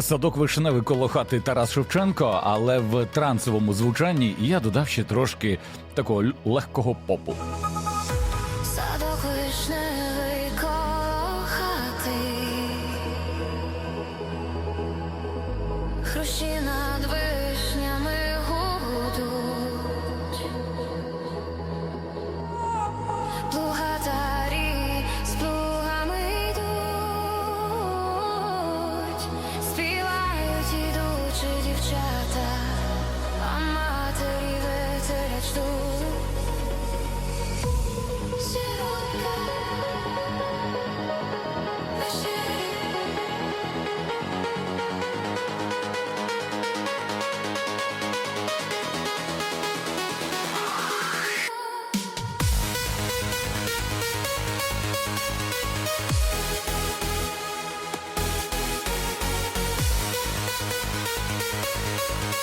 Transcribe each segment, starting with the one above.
Садок вишневий коло хати Тарас Шевченко, але в трансовому звучанні я додав ще трошки такого легкого попу. Садок вишневий коло хати. Хрущина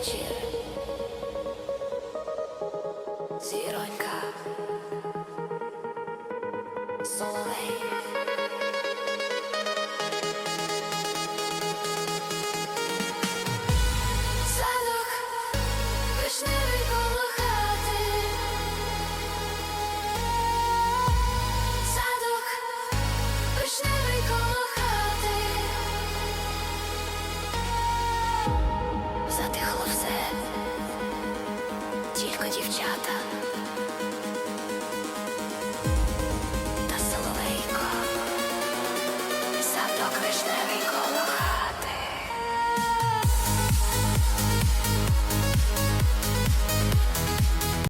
вечір, зіронька, соловей. we